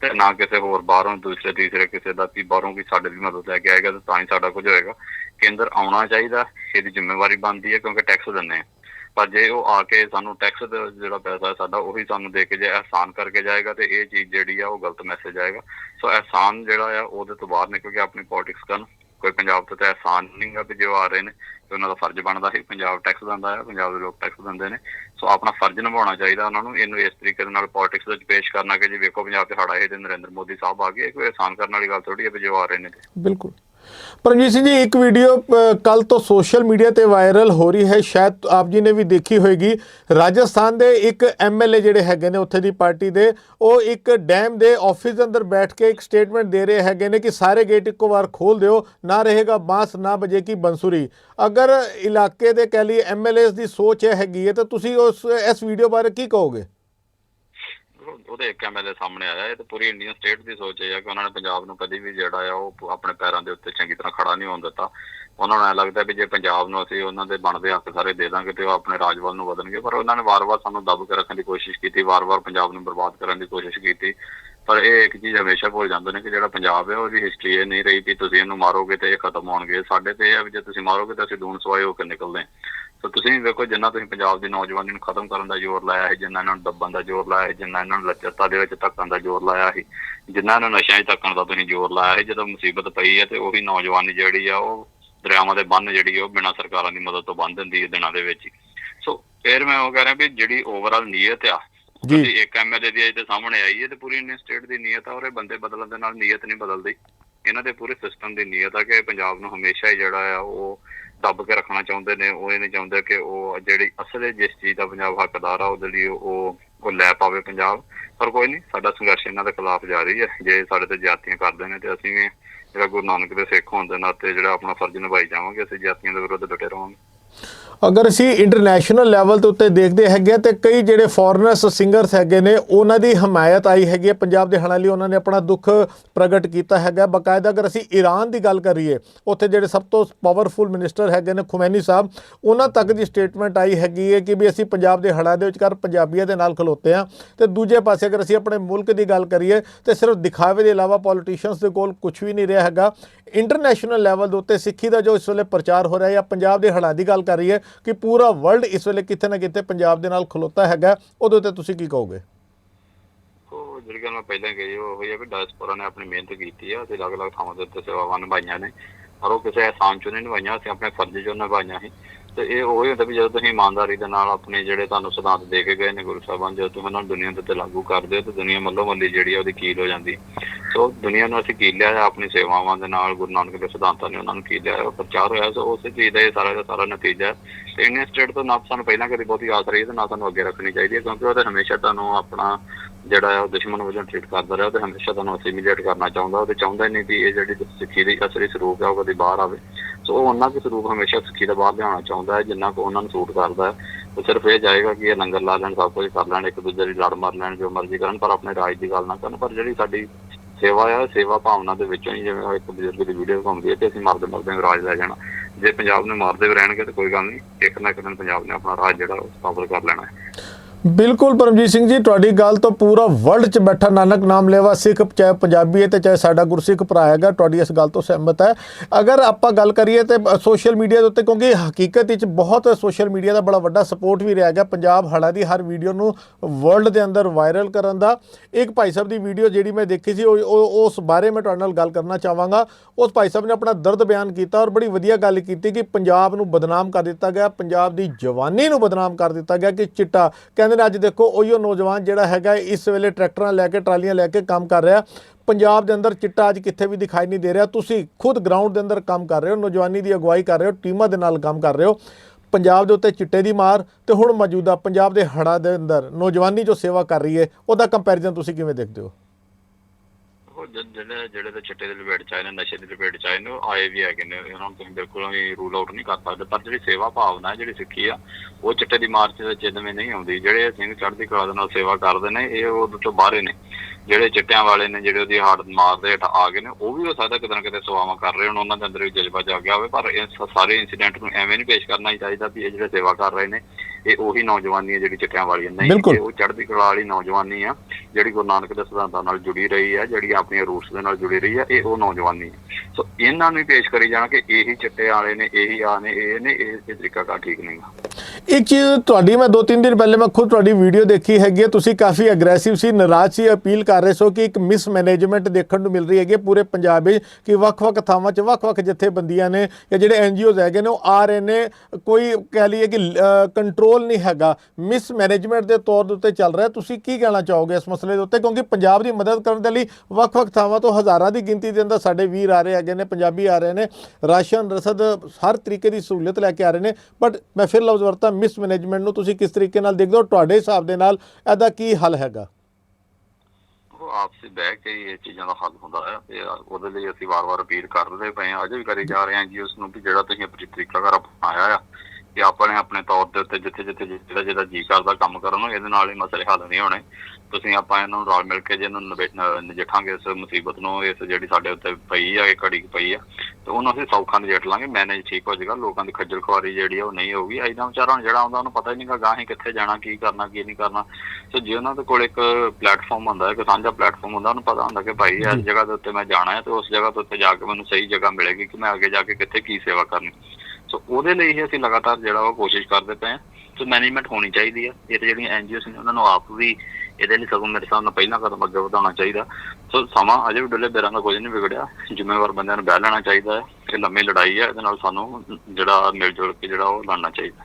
ਤੇ ਨਾ ਕਿਸੇ ਹੋਰ ਬਾਹਰੋਂ, ਦੂਸਰੇ, ਤੀਸਰੇ ਕਿਸੇ ਦਾ ਵੀ ਬਾਹਰੋਂ ਵੀ ਸਾਡੇ ਦੀ ਮਦਦ ਲੈ ਕੇ ਆਏਗਾ ਤੇ ਤਾਂ ਹੀ ਸਾਡਾ ਕੁਝ ਹੋਏਗਾ। ਕੇਂਦਰ ਆਉਣਾ ਚਾਹੀਦਾ, ਇਹਦੀ ਜ਼ਿੰਮੇਵਾਰੀ ਬਣਦੀ ਹੈ ਕਿਉਂਕਿ ਟੈਕਸ ਦਿੰਦੇ ਆ। ਪਰ ਜੇ ਉਹ ਆ ਕੇ ਸਾਨੂੰ ਟੈਕਸ ਦਾ ਜਿਹੜਾ ਪੈਸਾ ਸਾਡਾ, ਉਹੀ ਸਾਨੂੰ ਦੇ ਕੇ ਜੇ ਅਹਿਸਾਨ ਕਰਕੇ ਜਾਏਗਾ ਤੇ ਇਹ ਚੀਜ਼ ਜਿਹੜੀ ਆ ਉਹ ਗਲਤ ਮੈਸੇਜ ਆਏਗਾ। ਸੋ ਅਹਿਸਾਨ ਜਿਹੜਾ ਆ, ਉਹਦੇ ਤੋਂ ਬਾਹਰ ਨਿਕਲ ਕੇ ਆਪਣੀ ਪੋਲਿਟਿਕਸ ਕਰਨ। ਕੋਈ ਪੰਜਾਬ ਤੋਂ ਤਾਂ ਅਹਿਸਾਨ ਨਹੀਂ ਗਾ ਵੀ ਜੋ ਆ ਰਹੇ ਨੇ, ਤੇ ਉਹਨਾਂ ਦਾ ਫਰਜ਼ ਬਣਦਾ ਸੀ ਪੰਜਾਬ ਟੈਕਸ ਦਿੰਦਾ ਹੈ ਪੰਜਾਬ ਦੇ ਲੋਕ ਟੈਕਸ ਦਿੰਦੇ ਨੇ। ਸੋ ਆਪਣਾ ਫਰਜ਼ ਨਿਭਾਉਣਾ ਚਾਹੀਦਾ ਉਹਨਾਂ ਨੂੰ, ਇਹਨੂੰ ਇਸ ਤਰੀਕੇ ਦੇ ਨਾਲ ਪੋਲਿਟਿਕਸ ਵਿੱਚ ਪੇਸ਼ ਕਰਨਾ ਕਿ ਜੀ ਵੇਖੋ ਪੰਜਾਬ 'ਚ ਹੜਾ ਇਹ ਤੇ ਨਰਿੰਦਰ ਮੋਦੀ ਸਾਹਿਬ ਆ ਗਏ ਕੋਈ ਅਹਿਸਾਨ ਕਰਨ ਵਾਲੀ ਗੱਲ ਥੋੜੀ ਹੈ ਵੀ ਜੋ ਆ ਰਹੇ ਨੇ ਬਿਲਕੁਲ। ਪਰਮਜੀਤ ਸਿੰਘ ਜੀ, ਇੱਕ ਵੀਡੀਓ ਕੱਲ ਤੋਂ ਸੋਸ਼ਲ ਮੀਡੀਆ ਤੇ ਵਾਇਰਲ ਹੋ ਰਹੀ ਹੈ। ਸ਼ਾਇਦ ਆਪ ਜੀ ਨੇ ਵੀ ਦੇਖੀ ਹੋਏਗੀ। ਰਾਜਸਥਾਨ ਦੇ ਇੱਕ ਐਮਐਲਏ ਜਿਹੜੇ ਹੈਗੇ ਨੇ ਉੱਥੇ ਦੀ ਪਾਰਟੀ ਦੇ, ਉਹ ਇੱਕ ਡੈਮ ਦੇ ਆਫਿਸ ਦੇ ਅੰਦਰ ਬੈਠ ਕੇ ਇੱਕ ਸਟੇਟਮੈਂਟ ਦੇ ਰਹੇ ਹੈਗੇ ਨੇ ਕਿ ਸਾਰੇ ਗੇਟ ਇੱਕੋ ਵਾਰ ਖੋਲ ਦਿਓ, ਨਾ ਰਹੇਗਾ ਬਾਂਸ, ਨਾ ਬਜੇਗੀ ਬੰਸੁਰੀ। ਅਗਰ ਇਲਾਕੇ ਦੇ ਕਹਿ ਲਈ ਐਮਐਲਏਸ ਦੀ ਸੋਚ ਇਹ ਹੈਗੀ ਹੈ, ਤਾਂ ਤੁਸੀਂ ਉਸ, ਇਸ ਵੀਡੀਓ ਬਾਰੇ ਕੀ ਕਹੋਗੇ? ਉਹਦੇ ਇੱਕ ਐਮਐਲਏ ਸਾਹਮਣੇ ਆਇਆ, ਇਹ ਤਾਂ ਪੂਰੀ ਇੰਡੀਅਨ ਸਟੇਟ ਦੀ ਸੋਚ ਹੈ ਕਿ ਉਹਨਾਂ ਨੇ ਪੰਜਾਬ ਨੂੰ ਕਦੀ ਵੀ ਜਿਹੜਾ ਆ ਉਹ ਆਪਣੇ ਪੈਰਾਂ ਦੇ ਉੱਤੇ ਚੰਗੀ ਤਰ੍ਹਾਂ ਖੜਾ ਨਹੀਂ ਹੋਣ ਦਿੱਤਾ। ਉਹਨਾਂ ਨੂੰ ਐ ਲੱਗਦਾ ਵੀ ਜੇ ਪੰਜਾਬ ਨੂੰ ਅਸੀਂ ਉਹਨਾਂ ਦੇ ਬਣਦੇ ਹੱਕ ਸਾਰੇ ਦੇ ਦਾਂਗੇ ਤੇ ਉਹ ਆਪਣੇ ਰਾਜ ਵੱਲ ਨੂੰ ਵਧਣਗੇ। ਪਰ ਉਹਨਾਂ ਨੇ ਵਾਰ-ਵਾਰ ਸਾਨੂੰ ਦਬ ਕੇ ਰੱਖਣ ਦੀ ਕੋਸ਼ਿਸ਼ ਕੀਤੀ, ਵਾਰ-ਵਾਰ ਪੰਜਾਬ ਨੂੰ ਬਰਬਾਦ ਕਰਨ ਦੀ ਕੋਸ਼ਿਸ਼ ਕੀਤੀ। ਪਰ ਇਹ ਇੱਕ ਚੀਜ਼ ਹਮੇਸ਼ਾ ਭੁੱਲ ਜਾਂਦੇ ਨੇ ਕਿ ਜਿਹੜਾ ਪੰਜਾਬ ਹੈ, ਉਹਦੀ ਹਿਸਟਰੀ ਇਹ ਨਹੀਂ ਰਹੀ ਕਿ ਤੁਸੀਂ ਇਹਨੂੰ ਮਾਰੋਗੇ ਤੇ ਇਹ ਖਤਮ ਹੋਣਗੇ। ਸਾਡੇ ਤੇ ਇਹ ਹੈ ਵੀ ਜੇ ਤੁਸੀਂ ਮਾਰੋਗੇ ਤਾਂ ਅਸੀਂ ਦੂਣ ਸਵਾਏ ਹੋ ਕੇ ਨਿਕਲਦੇ ਹਾਂ। ਸੋ ਤੁਸੀਂ ਵੀ ਵੇਖੋ ਜਿੰਨਾ ਤੁਸੀਂ ਪੰਜਾਬ ਦੀ ਨੌਜਵਾਨੀ ਨੂੰ ਖਤਮ ਕਰਨ ਦਾ ਜ਼ੋਰ ਲਾਇਆ ਹੈ ਜਿੰਨਾ ਇਹਨਾਂ ਨੂੰ ਦੱਬਣ ਦਾ ਜ਼ੋਰ ਲਾਇਆ ਹੈ ਜਿੰਨਾ ਇਹਨਾਂ ਨੂੰ ਲੱਚਰਤਾ ਦੇ ਵਿੱਚ ਧੱਕਣ ਦਾ ਜ਼ੋਰ ਲਾਇਆ ਹੈ ਜਿੰਨਾ ਇਹਨਾਂ ਨੂੰ ਨਸ਼ਿਆਂ 'ਚ ਧੱਕਣ ਦਾ ਤੁਸੀਂ ਜ਼ੋਰ ਲਾਇਆ ਹੈ ਜਦੋਂ ਮੁਸੀਬਤ ਪਈ ਹੈ ਤੇ ਉਹੀ ਨੌਜਵਾਨੀ ਜਿਹੜੀ ਆ ਉਹ ਦਰਿਆਵਾਂ ਦੇ ਬੰਨ ਜਿਹੜੀ ਉਹ ਬਿਨਾਂ ਸਰਕਾਰਾਂ ਦੀ ਮਦਦ ਤੋਂ ਬੰਨ ਦਿੰਦੀ ਹੈ ਦਿਨਾਂ ਦੇ ਵਿੱਚ ਸੋ ਫਿਰ ਮੈਂ ਉਹ ਕਹਿ ਰਿਹਾ ਵੀ ਜਿਹੜੀ ਓਵਰਆਲ ਨੀਅਤ ਆ ਜੀ। ਇੱਕ ਐਮਐਲਏ ਦੀ ਅਜੇ ਤੇ ਸਾਹਮਣੇ ਆਈ ਹੈ ਤੇ ਪੂਰੀ ਇੰਡੀਅਨ ਸਟੇਟ ਦੀ ਨੀਅਤ ਆ ਔਰ ਇਹ ਬੰਦੇ ਬਦਲਣ ਦੇ ਨਾਲ ਨੀਅਤ ਨਹੀਂ ਬਦਲਦੀ ਇਹਨਾਂ ਦੇ ਪੂਰੇ ਸਿਸਟਮ ਦੀ ਨੀਅਤ ਆ ਕਿ ਪੰਜਾਬ ਨੂੰ ਹਮੇਸ਼ਾ ਹੀ ਜਿਹੜਾ ਆ ਉਹ ਦੱਬ ਕੇ ਰੱਖਣਾ ਚਾਹੁੰਦੇ ਨੇ, ਉਹ ਇਹ ਨਹੀਂ ਚਾਹੁੰਦੇ ਕਿ ਉਹ ਜਿਹੜੀ ਅਸਲ ਜਿਸ ਚੀਜ਼ ਦਾ ਪੰਜਾਬ ਹੱਕਦਾਰ ਆ, ਉਹਦੇ ਲਈ ਉਹ ਉਹ ਲੈ ਪਾਵੇ ਪੰਜਾਬ। ਪਰ ਕੋਈ ਨਹੀਂ, ਸਾਡਾ ਸੰਘਰਸ਼ ਇਹਨਾਂ ਦੇ ਖਿਲਾਫ ਜਾਰੀ ਹੈ। ਜੇ ਸਾਡੇ ਤੇ ਜਾਤੀਆਂ ਕਰਦੇ ਨੇ ਤੇ ਅਸੀਂ ਜਿਹੜਾ ਗੁਰੂ ਨਾਨਕ ਦੇ ਸਿੱਖ ਹੋਣ ਦੇ ਨਾਤੇ ਜਿਹੜਾ ਆਪਣਾ ਫਰਜ਼ ਨਿਭਾਈ ਜਾਵਾਂਗੇ, ਅਸੀਂ ਜਾਤੀਆਂ ਦੇ ਵਿਰੁੱਧ ਡਟੇ ਰਹਾਂਗੇ। ਅਗਰ ਅਸੀਂ ਇੰਟਰਨੈਸ਼ਨਲ ਲੈਵਲ ਤੇ ਉੱਤੇ ਦੇਖਦੇ ਹੈਗੇ ਆ ਤੇ ਕਈ ਜਿਹੜੇ ਫੋਰਨਰਸ ਸਿੰਗਰਸ ਹੈਗੇ ਨੇ, ਉਹਨਾਂ ਦੀ ਹਮਾਇਤ ਆਈ ਹੈਗੀ ਹੈ ਪੰਜਾਬ ਦੇ ਹੜ੍ਹਾਂ ਲਈ, ਉਹਨਾਂ ਨੇ ਆਪਣਾ ਦੁੱਖ ਪ੍ਰਗਟ ਕੀਤਾ ਹੈਗਾ। ਬਕਾਇਦਾ ਅਗਰ ਅਸੀਂ ਈਰਾਨ ਦੀ ਗੱਲ ਕਰੀਏ, ਉੱਥੇ ਜਿਹੜੇ ਸਭ ਤੋਂ ਪਾਵਰਫੁਲ ਮਿਨਿਸਟਰ ਹੈਗੇ ਨੇ ਖੁਮੈਨੀ ਸਾਹਿਬ, ਉਹਨਾਂ ਤੱਕ ਦੀ ਸਟੇਟਮੈਂਟ ਆਈ ਹੈਗੀ ਹੈ ਕਿ ਵੀ ਅਸੀਂ ਪੰਜਾਬ ਦੇ ਹੜ੍ਹਾਂ ਦੇ ਵਿਚਕਾਰ ਪੰਜਾਬੀਆਂ ਦੇ ਨਾਲ ਖਲੋਤੇ ਆ ਤੇ ਦੂਜੇ ਪਾਸੇ ਅਗਰ ਅਸੀਂ ਆਪਣੇ ਮੁਲਕ ਦੀ ਗੱਲ ਕਰੀਏ, ਤੇ ਸਿਰਫ ਦਿਖਾਵੇ ਦੇ ਇਲਾਵਾ ਪੋਲੀਟੀਸ਼ੀਅਨਸ ਦੇ ਕੋਲ ਕੁਝ ਵੀ ਨਹੀਂ ਰਿਹਾ ਹੈਗਾ। ਇੰਟਰਨੈਸ਼ਨਲ ਲੈਵਲ ਦੇ ਉੱਤੇ ਸਿੱਖੀ ਦਾ ਜੋ ਇਸ ਵੇਲੇ ਪ੍ਰਚਾਰ ਹੋ ਰਿਹਾ ਹੈ ਪੰਜਾਬ ਦੇ ਹੜ੍ਹਾਂ ਦੀ ਗੱਲ ਕਰੀਏ ਕਿ ਪੂਰਾ ਵਰਲਡ ਇਸ ਵੇਲੇ ਕਿਤੇ ਨਾ ਕਿਤੇ ਪੰਜਾਬ ਦੇ ਨਾਲ ਖਲੋਤਾ ਹੈਗਾ। ਉਹਦੇ ਉੱਤੇ ਤੁਸੀਂ ਕੀ ਕਹੋਗੇ? ਉਹ ਜਿਹੜੀ ਗੱਲ ਮੈਂ ਪਹਿਲਾਂ ਕਹੀ, ਉਹ ਹੋਈ ਹੈ ਵੀ ਡਾਇਸਪੋਰਾ ਨੇ ਆਪਣੀ ਮਿਹਨਤ ਕੀਤੀ ਆ। ਤੇ ਅਲੱਗ-ਅਲੱਗ ਥਾਵਾਂ ਦੇ ਉੱਤੇ ਸੇਵਾਵਾਂ ਨਿਭਾਈਆਂ ਨੇ। ਪਰ ਉਹ ਕਿਸੇ ਅਹਿਸਾਨ ਚੋਂ ਨਹੀਂ ਨਿਭਾਈਆਂ, ਅਸੀਂ ਆਪਣੇ ਫਰਜ਼ ਚੋਂ ਨਿਭਾਈਆਂ ਸੀ। ਤੇ ਇਹ ਉਹ ਹੀ ਹੁੰਦਾ ਵੀ ਜਦੋਂ ਤੁਸੀਂ ਇਮਾਨਦਾਰੀ ਦੇ ਨਾਲ ਆਪਣੇ ਜਿਹੜੇ ਤੁਹਾਨੂੰ ਸਿਧਾਂਤ ਦੇ ਕੇ ਗਏ ਨੇ ਗੁਰੂ ਸਾਹਿਬਾਨ, ਜਦੋਂ ਤੁਸੀਂ ਉਹਨਾਂ ਨੂੰ ਦੁਨੀਆ ਦੇ ਉੱਤੇ ਲਾਗੂ ਕਰਦੇ ਹੋ, ਤੇ ਦੁਨੀਆ ਮੱਲੋ ਮੱਲੀ ਜਿਹੜੀ ਆ ਉਹਦੀ ਕੀਲ ਹੋ ਜਾਂਦੀ। ਸੋ ਦੁਨੀਆ ਨੂੰ ਅਸੀਂ ਕੀਲਿਆ ਹੈ? ਆਪਣੀ ਸੇਵਾਵਾਂ ਦੇ ਨਾਲ ਗੁਰੂ ਨਾਨਕ ਦੇ ਸਿਧਾਂਤਾਂ ਨੇ ਉਹਨਾਂ ਨੂੰ ਕੀਲਿਆ ਹੈ? ਪ੍ਰਚਾਰ ਹੋਇਆ ਸੋ ਉਸੇ ਚੀਜ਼ ਦਾ ਇਹ ਸਾਰਾ ਦਾ ਸਾਰਾ ਨਤੀਜਾ ਤੇ ਇੰਡੀਅਨ ਸਟੇਟ ਤੋਂ ਨਾ ਸਾਨੂੰ ਪਹਿਲਾਂ ਕਦੀ ਬਹੁਤੀ ਆਸ ਰਹੀ ਤੇ ਨਾ ਸਾਨੂੰ ਅੱਗੇ ਰੱਖਣੀ ਚਾਹੀਦੀ ਹੈ ਕਿਉਂਕਿ ਉਹ ਤਾਂ ਹਮੇਸ਼ਾ ਤੁਹਾਨੂੰ ਆਪਣਾ ਜਿਹੜਾ ਹੈ ਉਹ ਦੁਸ਼ਮਣ ਵਜੋਂ ਟ੍ਰੀਟ ਕਰਦਾ ਰਿਹਾ ਤੇ ਹਮੇਸ਼ਾ ਤੁਹਾਨੂੰ ਅਸਿਮੀਲੇਟ ਕਰਨਾ ਚਾਹੁੰਦਾ ਉਹ ਤੇ ਚਾਹੁੰਦਾ ਹੀ ਨਹੀਂ ਵੀ ਇਹ ਜਿਹੜੀ ਸਿੱਖੀ ਦੀ ਅਸਲੀ ਸਰੂਪ ਹੈ ਉਹ ਕਦੀ ਬਾਹਰ ਆਵੇ। ਸੋ ਉਹ ਉਹਨਾਂ ਦੇ ਸਰੂਪ ਹਮੇਸ਼ਾ ਸਿੱਖੀ ਦਾ ਬਾਹਰ ਲਿਆਉਣਾ ਚਾਹੁੰਦਾ ਹੈ ਜਿੰਨਾ ਕੋ ਉਹਨਾਂ ਨੂੰ ਸੂਟ ਕਰਦਾ ਹੈ। ਉਹ ਸਿਰਫ ਇਹ ਜਾਏਗਾ ਕਿ ਇਹ ਲੰਗਰ ਲਾ ਲੈਣ, ਸਭ ਕੁਝ ਕਰ ਲੈਣ, ਇੱਕ ਦੂਜੇ ਦੀ ਲੜ ਮਾਰ ਲੈਣ, ਜੋ ਮਰਜ਼ੀ ਕਰਨ, ਪਰ ਆਪਣੇ ਰਾਜ ਦੀ ਗੱਲ ਨਾ ਕਰਨ। ਪਰ ਜਿਹੜੀ ਸਾਡੀ ਸੇਵਾ ਆ, ਸੇਵਾ ਭਾਵਨਾ ਦੇ ਵਿੱਚੋਂ ਹੀ ਜਿਵੇਂ ਉਹ ਇੱਕ ਬਜ਼ੁਰਗ ਦੀ ਵੀਡੀਓ ਘੁੰਮਦੀ ਹੈ ਕਿ ਅਸੀਂ ਮਰਦੇ ਮਰਦੇ ਰਾਜ ਲੈ ਜਾਣਾ। ਜੇ ਪੰਜਾਬ ਨੂੰ ਮਾਰਦੇ ਵੀ ਰਹਿਣਗੇ ਤਾਂ ਕੋਈ ਗੱਲ ਨਹੀਂ, ਇੱਕ ਨਾ ਇੱਕ ਦਿਨ ਪੰਜਾਬ ਨੇ ਆਪਣਾ ਰਾਜ ਜਿਹੜਾ ਉਹ ਸਥਾਪਿਤ ਕਰ ਲੈਣਾ ਹੈ। ਬਿਲਕੁਲ ਪਰਮਜੀਤ ਸਿੰਘ ਜੀ, ਤੁਹਾਡੀ ਗੱਲ ਤੋਂ ਪੂਰਾ ਵਰਲਡ 'ਚ ਬੈਠਾ ਨਾਨਕ ਨਾਮ ਲੈਵਾ ਸਿੱਖ, ਚਾਹੇ ਪੰਜਾਬੀ ਹੈ ਤੇ ਚਾਹੇ ਸਾਡਾ ਗੁਰਸਿੱਖ ਭਰਾ ਹੈਗਾ, ਤੁਹਾਡੀ ਇਸ ਗੱਲ ਤੋਂ ਸਹਿਮਤ ਹੈ। ਅਗਰ ਆਪਾਂ ਗੱਲ ਕਰੀਏ ਤੇ ਸੋਸ਼ਲ ਮੀਡੀਆ ਦੇ ਉੱਤੇ, ਕਿਉਂਕਿ ਹਕੀਕਤ ਵਿੱਚ ਬਹੁਤ ਸੋਸ਼ਲ ਮੀਡੀਆ ਦਾ ਬੜਾ ਵੱਡਾ ਸਪੋਰਟ ਵੀ ਰਿਹਾ ਹੈਗਾ, ਪੰਜਾਬ ਹੜ੍ਹਾਂ ਦੀ ਹਰ ਵੀਡੀਓ ਨੂੰ ਵਰਲਡ ਦੇ ਅੰਦਰ ਵਾਇਰਲ ਕਰਨ ਦਾ। ਇੱਕ ਭਾਈ ਸਾਹਿਬ ਦੀ ਵੀਡੀਓ ਜਿਹੜੀ ਮੈਂ ਦੇਖੀ ਸੀ, ਉਹ- ਉਹ, ਉਸ ਬਾਰੇ ਮੈਂ ਤੁਹਾਡੇ ਨਾਲ ਗੱਲ ਕਰਨਾ ਚਾਹਾਂਗਾ। ਉਸ ਭਾਈ ਸਾਹਿਬ ਨੇ ਆਪਣਾ ਦਰਦ ਬਿਆਨ ਕੀਤਾ ਔਰ ਬੜੀ ਵਧੀਆ ਗੱਲ ਕੀਤੀ ਕਿ ਪੰਜਾਬ ਨੂੰ ਬਦਨਾਮ ਕਰ ਦਿੱਤਾ ਗਿਆ, ਪੰਜਾਬ ਦੀ ਜਵਾਨੀ ਨੂੰ ਬਦਨਾਮ ਕਰ ਦਿੱਤਾ ਗਿਆ ਕਿ ਚਿੱਟਾ ਕਹਿੰਦੇ ਨੇ, ਅੱਜ ਦੇਖੋ ਉਹੀਓ ਨੌਜਵਾਨ ਜਿਹੜਾ ਹੈਗਾ ਇਸ ਵੇਲੇ ਟਰੈਕਟਰਾਂ ਲੈ ਕੇ, ਟਰਾਲੀਆਂ ਲੈ ਕੇ ਕੰਮ ਕਰ ਰਿਹਾ। ਪੰਜਾਬ ਦੇ ਅੰਦਰ ਚਿੱਟਾ ਅੱਜ ਕਿੱਥੇ ਵੀ ਦਿਖਾਈ ਨਹੀਂ ਦੇ ਰਿਹਾ। ਤੁਸੀਂ ਖੁਦ ਗਰਾਊਂਡ ਦੇ ਅੰਦਰ ਕੰਮ ਕਰ ਰਹੇ ਹੋ, ਨੌਜਵਾਨੀ ਦੀ ਅਗਵਾਈ ਕਰ ਰਹੇ ਹੋ, ਟੀਮਾਂ ਦੇ ਨਾਲ ਕੰਮ ਕਰ ਰਹੇ ਹੋ। ਪੰਜਾਬ ਦੇ ਉੱਤੇ ਚਿੱਟੇ ਦੀ ਮਾਰ ਤੇ ਹੁਣ ਮੌਜੂਦਾ ਪੰਜਾਬ ਦੇ ਹੜ੍ਹਾਂ ਦੇ ਅੰਦਰ ਨੌਜਵਾਨੀ ਜੋ ਸੇਵਾ ਕਰ ਰਹੀ ਹੈ, ਉਹਦਾ ਕੰਪੈਰੀਜ਼ਨ ਤੁਸੀਂ ਕਿਵੇਂ ਦੇਖਦੇ ਹੋ? ਉਹ ਜਿਹੜੇ ਜਿਹੜੇ ਤੇ ਚਿੱਟੇ ਦੇ ਲਪੇਟ ਚ ਆਏ ਨੇ, ਨਸ਼ੇ ਦੇ ਲਪੇਟ ਚ ਆਏ ਨੇ, ਉਹ ਆਏ ਵੀ ਹੈਗੇ ਨੇ। ਉਹਨਾਂ ਨੂੰ ਤੁਸੀਂ ਬਿਲਕੁਲ ਵੀ ਰੂਲ ਆਊਟ ਨਹੀਂ ਕਰ ਸਕਦੇ। ਪਰ ਜਿਹੜੀ ਸੇਵਾ ਭਾਵਨਾ ਜਿਹੜੀ ਸਿੱਖੀ ਆ, ਉਹ ਚਿੱਟੇ ਦੀ ਮਾਰਚ ਦੇ ਜਿੱਦਵੇਂ ਨਹੀਂ ਆਉਂਦੀ। ਜਿਹੜੇ ਸਿੰਘ ਚੜ੍ਹਦੀ ਕਲਾ ਦੇ ਨਾਲ ਸੇਵਾ ਕਰਦੇ ਨੇ, ਇਹ ਉਹਦੇ ਤੋਂ ਬਾਹਰੇ ਨੇ। ਜਿਹੜੇ ਚਿੱਟਿਆਂ ਵਾਲੇ ਨੇ, ਜਿਹੜੇ ਉਹਦੀ ਹਾੜ ਮਾਰ ਦੇ ਹੇਠ ਆ ਗਏ ਨੇ, ਉਹ ਵੀ ਹੋ ਸਕਦਾ ਕਿਤੇ ਨਾ ਕਿਤੇ ਸੇਵਾਵਾਂ ਕਰ ਰਹੇ ਹੋਣ, ਉਹਨਾਂ ਦੇ ਅੰਦਰ ਵੀ ਜਜ਼ਬਾ ਜਾਗਿਆ ਹੋਵੇ। ਪਰ ਇਸ ਸਾਰੇ ਇਨਸੀਡੈਂਟ ਨੂੰ ਐਵੇਂ ਨਹੀਂ ਪੇਸ਼ ਕਰਨਾ ਚਾਹੀਦਾ ਵੀ ਇਹ ਜਿਹੜੇ ਸੇਵਾ ਕਰ ਰਹੇ ਨੇ ਇਹ ਉਹੀ ਨੌਜਵਾਨੀ ਹੈ ਜਿਹੜੀ ਚਿੱਟਿਆਂ ਵਾਲੀ। ਨਹੀਂ। ਇਹ ਉਹ ਚੜ੍ਹਦੀ ਕਲਾ ਵਾਲੀ ਨੌਜਵਾਨੀ ਆ ਜਿਹੜੀ ਗੁਰੂ ਨਾਨਕ ਦੇ ਸਿਧਾਂਤਾਂ ਨਾਲ ਜੁੜੀ ਰਹੀ ਹੈ ਜਿਹੜੀ ਆਪਣੀਆਂ ਰੂਟਸ ਦੇ ਨਾਲ ਜੁੜੀ ਰਹੀ ਹੈ ਇਹ ਉਹ ਨੌਜਵਾਨੀ ਹੈ ਸੋ ਇਹਨਾਂ ਨੂੰ ਹੀ ਪੇਸ਼ ਕਰੀ ਜਾਣਾ ਕਿ ਇਹੀ ਚਿੱਟੇ ਵਾਲੇ ਨੇ ਇਹੀ ਆ ਨੇ ਇਹ ਨੇ ਇਹ ਤਰੀਕਾ ਕਾ ਠੀਕ ਨਹੀਂਗਾ ਇੱਕ ਚੀਜ਼ ਤੁਹਾਡੀ, ਮੈਂ ਦੋ ਤਿੰਨ ਦਿਨ ਪਹਿਲੇ ਮੈਂ ਖੁਦ ਤੁਹਾਡੀ ਵੀਡੀਓ ਦੇਖੀ ਹੈਗੀ ਹੈ ਤੁਸੀਂ ਕਾਫੀ ਐਗਰੈਸਿਵ ਸੀ, ਨਾਰਾਜ਼ ਸੀ, ਅਪੀਲ ਕਰ ਰਹੇ ਸੋ ਕਿ ਇੱਕ ਮਿਸ ਮੈਨੇਜਮੈਂਟ ਦੇਖਣ ਨੂੰ ਮਿਲ ਰਹੀ ਹੈਗੀ ਪੂਰੇ ਪੰਜਾਬ ਵਿੱਚ, ਕਿ ਵੱਖ-ਵੱਖ ਥਾਵਾਂ 'ਚ, ਵੱਖ-ਵੱਖ ਜਥੇਬੰਦੀਆਂ ਨੇ ਜਾਂ ਜਿਹੜੇ ਐਨਜੀਓਜ਼ ਹੈਗੇ ਨੇ, ਉਹ ਆ ਰਹੇ ਨੇ। ਕੋਈ ਕਹਿ ਲਈਏ ਕਿ ਕੰਟਰੋਲ ਨਹੀਂ ਹੈਗਾ। ਮਿਸ ਮੈਨੇਜਮੈਂਟ ਦੇ ਤੌਰ ਦੇ ਉੱਤੇ ਚੱਲ ਰਿਹਾ। ਤੁਸੀਂ ਕੀ ਕਹਿਣਾ ਚਾਹੋਗੇ ਇਸ ਮਸਲੇ ਦੇ ਉੱਤੇ? ਕਿਉਂਕਿ ਪੰਜਾਬ ਦੀ ਮਦਦ ਕਰਨ ਦੇ ਲਈ ਵੱਖ-ਵੱਖ ਥਾਵਾਂ ਤੋਂ ਹਜ਼ਾਰਾਂ ਦੀ ਗਿਣਤੀ ਦੇ ਅੰਦਰ ਸਾਡੇ ਵੀਰ ਆ ਰਹੇ ਹੈਗੇ ਨੇ, ਪੰਜਾਬੀ ਆ ਰਹੇ ਨੇ। ਰਾਸ਼ਨ, ਰਸਦ ਹਰ ਤਰੀਕੇ ਦੀ ਸਹੂਲਤ ਲੈ ਕੇ ਆ ਰਹੇ ਨੇ। ਬਟ ਮੈਂ ਫਿਰ ਲਫ਼ਜ਼ ਵਰਤਾਂ ਮਿਸ ਮੈਨੇਜਮੈਂਟ ਨੂੰ ਤੁਸੀਂ ਕਿਸ ਤਰੀਕੇ ਨਾਲ ਦੇਖਦੇ ਹੋ? ਤੁਹਾਡੇ ਹਿਸਾਬ ਦੇ ਨਾਲ ਇਹਦਾ ਕੀ ਹੱਲ ਹੈਗਾ? ਉਹ ਆਪਸੇ ਬਹਿ ਕੇ ਇਹ ਚੀਜ਼ਾਂ ਦਾ ਹੱਲ ਹੁੰਦਾ ਹੈ ਤੇ ਉਹਦੇ ਲਈ ਅਸੀਂ ਵਾਰ-ਵਾਰ ਅਪੀਲ ਕਰਦੇ ਪਏ ਹਾਂ। ਅਜੇ ਵੀ ਕਰੀ ਜਾ ਰਹੇ ਹਾਂ ਜੀ ਉਸ ਨੂੰ ਵੀ ਜਿਹੜਾ ਤੁਸੀਂ ਆਪਣੀ ਤਰੀਕਾ ਅਪਣਾਇਆ ਆ ਕਿ ਆਪਣੇ ਆਪਣੇ ਤੌਰ ਦੇ ਉੱਤੇ ਜਿੱਥੇ ਜਿੱਥੇ ਜਿਹੜਾ ਜਿਹੜਾ ਜੀ ਕਰਦਾ ਕੰਮ ਕਰਨ ਇਹਦੇ ਨਾਲ ਹੀ ਮਸਲੇ ਹੱਲ ਨਹੀਂ ਹੋਣੇ। ਤੁਸੀਂ ਆਪਾਂ ਇਹਨਾਂ ਨੂੰ ਰਲ ਮਿਲ ਕੇ ਜੇ ਇਹਨੂੰ ਨ- ਨਜਿੱਠਾਂਗੇ ਇਸ ਮੁਸੀਬਤ ਨੂੰ ਇਸ ਜਿਹੜੀ ਸਾਡੇ ਉੱਤੇ ਪਈ ਆ ਇਹ ਘੜੀ ਕੁ ਪਈ ਆ ਤੇ ਉਹਨੂੰ ਅਸੀਂ ਸੌਖਾ ਨਜਿੱਠ ਲਾਂਗੇ ਮੈਨੇਜ ਠੀਕ ਹੋ ਜਾਏਗਾ ਲੋਕਾਂ ਦੀ ਖੱਜਲ ਖੁਆਰੀ ਜਿਹੜੀ ਆ ਉਹ ਨਹੀਂ ਹੋਊਗੀ। ਐਦਾਂ ਵਿਚਾਰਾਂ ਨੂੰ ਜਿਹੜਾ ਆਉਂਦਾ ਉਹਨੂੰ ਪਤਾ ਹੀ ਨਹੀਂਗਾ ਗਾਹੀਂ ਕਿੱਥੇ ਜਾਣਾ ਕੀ ਕਰਨਾ ਕੀ ਨਹੀਂ ਕਰਨਾ। ਸੋ ਜੇ ਉਹਨਾਂ ਦੇ ਕੋਲ ਇੱਕ ਪਲੇਟਫਾਰਮ ਹੁੰਦਾ ਹੈ ਇੱਕ ਸਾਂਝਾ ਪਲੇਟਫਾਰਮ ਹੁੰਦਾ ਉਹਨੂੰ ਪਤਾ ਹੁੰਦਾ ਕਿ ਭਾਈ ਇਸ ਜਗ੍ਹਾ ਦੇ ਉੱਤੇ ਮੈਂ ਜਾਣਾ ਹੈ ਤੇ ਉਸ ਜਗ੍ਹਾ ਦੇ ਉੱਤੇ ਜਾ ਕੇ ਮੈਨੂੰ ਸਹੀ ਜਗ੍ਹਾ ਮਿਲੇਗੀ ਕਿ ਮੈਂ ਅੱਗੇ ਜਾ ਕੇ ਕਿੱਥੇ ਕੀ ਸੇਵਾ ਕਰਨੀ। ਸੋ ਉਹਦੇ ਲਈ ਹੀ ਅਸੀਂ ਲਗਾਤਾਰ ਜਿਹੜਾ ਉਹ ਕੋਸ਼ਿਸ਼ ਕਰਦੇ ਪਏ ਹਾਂ। ਸੋ ਮੈਨੇਜਮੈਂਟ ਹੋਣੀ ਚਾਹੀਦੀ ਹੈ ਇਹ ਤੇ ਜਿਹੜੀਆਂ ਐਨਜੀਓਸ ਨੇ, ਉਹਨਾਂ ਨੂੰ ਆਪ ਵੀ ਇਹਦੇ ਲਈ ਸਗੋਂ ਮੇਰੇ ਹਿਸਾਬ ਨਾਲ ਪਹਿਲਾਂ ਕਦਮ ਅੱਗੇ ਵਧਾਉਣਾ ਚਾਹੀਦਾ। ਸੋ ਸਮਾਂ ਅਜੇ ਵੀ ਡੁੱਲੇ ਬੇਰਾਂ ਦਾ ਕੁਝ ਨਹੀਂ ਵਿਗੜਿਆ। ਜ਼ਿੰਮੇਵਾਰ ਬੰਦਿਆਂ ਨੂੰ ਬਹਿ ਲੈਣਾ ਚਾਹੀਦਾ ਹੈ। ਇਹ ਲੰਮੀ ਲੜਾਈ ਹੈ ਇਹਦੇ ਨਾਲ ਸਾਨੂੰ ਜਿਹੜਾ ਮਿਲ ਜੁਲ ਕੇ ਜਿਹੜਾ ਉਹ ਲੜਨਾ ਚਾਹੀਦਾ।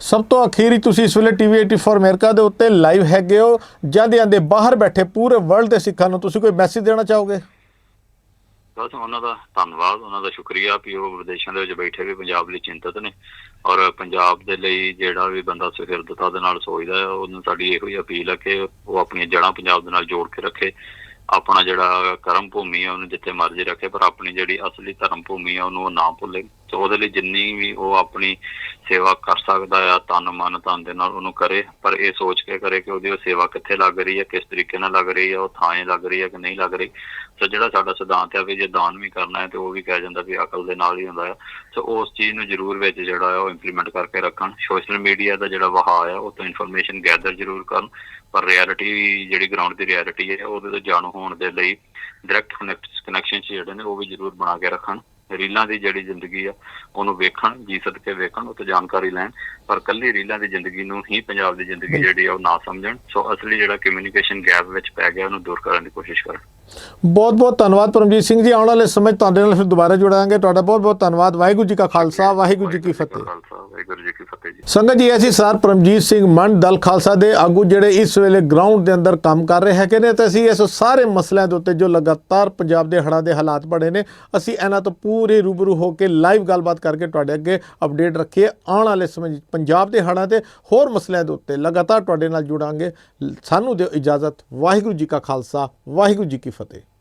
ਸਭ ਤੋਂ ਅਖੀਰ ਹੀ ਤੁਸੀਂ ਇਸ ਵੇਲੇ ਟੀਵੀ 84 ਅਮਰੀਕਾ ਦੇ ਉੱਤੇ ਲਾਈਵ ਹੈਗੇ ਹੋ। ਜਾਂਦੇ ਜਾਂਦੇ ਬਾਹਰ ਬੈਠੇ ਪੂਰੇ ਵਰਲਡ ਦੇ ਸਿੱਖਾਂ ਨੂੰ ਤੁਸੀਂ ਕੋਈ ਮੈਸੇਜ ਦੇਣਾ ਚਾਹੋਗੇ? ਬਸ ਉਹਨਾਂ ਦਾ ਧੰਨਵਾਦ, ਉਹਨਾਂ ਦਾ ਸ਼ੁਕਰੀਆ ਕਿ ਉਹ ਵਿਦੇਸ਼ਾਂ ਦੇ ਵਿੱਚ ਬੈਠੇ ਵੀ ਪੰਜਾਬ ਲਈ ਚਿੰਤਤ ਨੇ। ਔਰ ਪੰਜਾਬ ਦੇ ਲਈ ਜਿਹੜਾ ਵੀ ਬੰਦਾ ਸੁਹਿਰਦਤਾ ਦੇ ਨਾਲ ਸੋਚਦਾ ਹੈ, ਉਹਨੂੰ ਸਾਡੀ ਇਹੋ ਹੀ ਅਪੀਲ ਹੈ ਕਿ ਉਹ ਆਪਣੀਆਂ ਜੜ੍ਹਾਂ ਪੰਜਾਬ ਦੇ ਨਾਲ ਜੋੜ ਕੇ ਰੱਖੇ। ਆਪਣਾ ਜਿਹੜਾ ਕਰਮ ਭੂਮੀ ਹੈ, ਉਹਨੂੰ ਜਿੱਥੇ ਮਰਜ਼ੀ ਰੱਖੇ, ਪਰ ਆਪਣੀ ਜਿਹੜੀ ਅਸਲੀ ਧਰਮ ਭੂਮੀ ਹੈ, ਉਹਨੂੰ ਉਹ ਨਾ ਭੁੱਲੇ। ਤੇ ਉਹਦੇ ਲਈ ਜਿੰਨੀ ਵੀ ਉਹ ਆਪਣੀ ਸੇਵਾ ਕਰ ਸਕਦਾ ਆ, ਤਨ ਮਨ ਧਨ ਦੇ ਨਾਲ ਉਹਨੂੰ ਕਰੇ, ਪਰ ਇਹ ਸੋਚ ਕੇ ਕਰੇ ਕਿ ਉਹਦੀ ਉਹ ਸੇਵਾ ਕਿੱਥੇ ਲੱਗ ਰਹੀ ਹੈ ਕਿਸ ਤਰੀਕੇ ਨਾਲ ਲੱਗ ਰਹੀ ਹੈ ਉਹ ਥਾਂ ਲੱਗ ਰਹੀ ਹੈ ਕਿ ਨਹੀਂ ਲੱਗ ਰਹੀ। ਸੋ ਜਿਹੜਾ ਸਾਡਾ ਸਿਧਾਂਤ ਹੈ ਵੀ ਜੇ ਦਾਨ ਵੀ ਕਰਨਾ ਹੈ ਤੇ ਉਹ ਵੀ ਕਿਹਾ ਜਾਂਦਾ ਵੀ ਅਕਲ ਦੇ ਨਾਲ ਹੀ ਹੁੰਦਾ ਹੈ ਸੋ ਉਸ ਚੀਜ਼ ਨੂੰ ਜ਼ਰੂਰ ਵਿੱਚ ਜਿਹੜਾ ਹੈ ਉਹ ਇੰਪਲੀਮੈਂਟ ਕਰਕੇ ਰੱਖਣ। ਸੋਸ਼ਲ ਮੀਡੀਆ ਦਾ ਜਿਹੜਾ ਵਹਾਅ ਹੈ ਉਹ ਤੋਂ ਇਨਫੋਰਮੇਸ਼ਨ ਗੈਦਰ ਜ਼ਰੂਰ ਕਰਨ। ਪਰ ਰਿਐਲਿਟੀ ਜਿਹੜੀ ਗਰਾਊਂਡ ਦੀ ਰਿਐਲਿਟੀ ਹੈ, ਉਹਦੇ ਤੋਂ ਜਾਣੂ ਹੋਣ ਦੇ ਲਈ ਡਾਇਰੈਕਟ ਕਨੈਕਸ਼ਨ ਜਿਹੜੇ ਨੇ ਉਹ ਵੀ ਜ਼ਰੂਰ ਬਣਾ ਕੇ ਰੱਖਣ। ਰੀਲਾਂ ਦੀ ਜਿਹੜੀ ਜ਼ਿੰਦਗੀ ਆ ਉਹਨੂੰ ਵੇਖਣ ਜੀ ਸਦਕੇ ਵੇਖਣ ਉਹ ਤੋਂ ਜਾਣਕਾਰੀ ਲੈਣ ਪਰ ਕੱਲੀ ਰੀਲਾਂ ਦੀ ਜ਼ਿੰਦਗੀ ਨੂੰ ਹੀ ਪੰਜਾਬ ਦੀ ਜ਼ਿੰਦਗੀ ਜਿਹੜੀ ਆ ਉਹ ਨਾ ਸਮਝਣ। ਸੋ ਅਸਲੀ ਜਿਹੜਾ ਕਮਿਊਨੀਕੇਸ਼ਨ ਗੈਪ ਵਿੱਚ ਪੈ ਗਿਆ ਉਹਨੂੰ ਦੂਰ ਕਰਨ ਦੀ ਕੋਸ਼ਿਸ਼ ਕਰਨ। ਬਹੁਤ ਬਹੁਤ ਧੰਨਵਾਦ ਪਰਮਜੀਤ ਸਿੰਘ ਜੀ। ਆਉਣ ਵਾਲੇ ਸਮੇਂ ਤੁਹਾਡੇ ਨਾਲ ਫਿਰ ਦੁਬਾਰਾ ਜੁੜਾਂਗੇ। ਤੁਹਾਡਾ ਬਹੁਤ ਬਹੁਤ ਧੰਨਵਾਦ। ਵਾਹਿਗੁਰੂ ਜੀ ਕਾ ਖਾਲਸਾ ਵਾਹਿਗੁਰੂ ਜੀ ਕੀ ਫਤਿਹ। ਖਾਲਸਾ ਵਾਹਿਗੁਰੂ ਜੀ ਕੀ ਫਤਿਹ ਜੀ। ਸੰਗਤ ਜੀ ਐਸੀ ਸਰ ਪਰਮਜੀਤ ਸਿੰਘ ਮੰਡ ਦਲ ਖਾਲਸਾ ਦੇ ਆਗੂ ਜਿਹੜੇ ਇਸ ਵੇਲੇ ਗਰਾਊਂਡ ਦੇ ਅੰਦਰ ਕੰਮ ਕਰ ਰਹੇ ਹੈਗੇ ਨੇ ਤੇ ਅਸੀਂ ਇਸ ਸਾਰੇ ਮਸਲਿਆਂ ਦੇ ਉੱਤੇ ਜੋ ਲਗਾਤਾਰ ਪੰਜਾਬ ਦੇ ਹੜ੍ਹਾਂ ਦੇ ਹਾਲਾਤ ਬਣੇ ਨੇ ਅਸੀਂ ਇਹਨਾਂ ਤੋਂ ਪੂਰੇ ਰੂਬਰੂ ਹੋ ਕੇ ਲਾਈਵ ਗੱਲਬਾਤ ਕਰਕੇ ਤੁਹਾਡੇ ਅੱਗੇ ਅਪਡੇਟ ਰੱਖੀਏ। ਆਉਣ ਵਾਲੇ ਸਮੇਂ 'ਚ ਪੰਜਾਬ ਦੇ ਹੜ੍ਹਾਂ ਤੇ ਹੋਰ ਮਸਲਿਆਂ ਦੇ ਉੱਤੇ ਲਗਾਤਾਰ ਤੁਹਾਡੇ ਨਾਲ ਜੁੜਾਂਗੇ। ਸਾਨੂੰ ਦਿਓ ਇਜਾਜ਼ਤ। ਵਾਹਿਗੁਰੂ ਜੀ ਕਾ ਖਾਲਸਾ ਵਾਹਿਗੁਰੂ ਜੀ ਕੀ ਫਤਿਹ। ফতেহ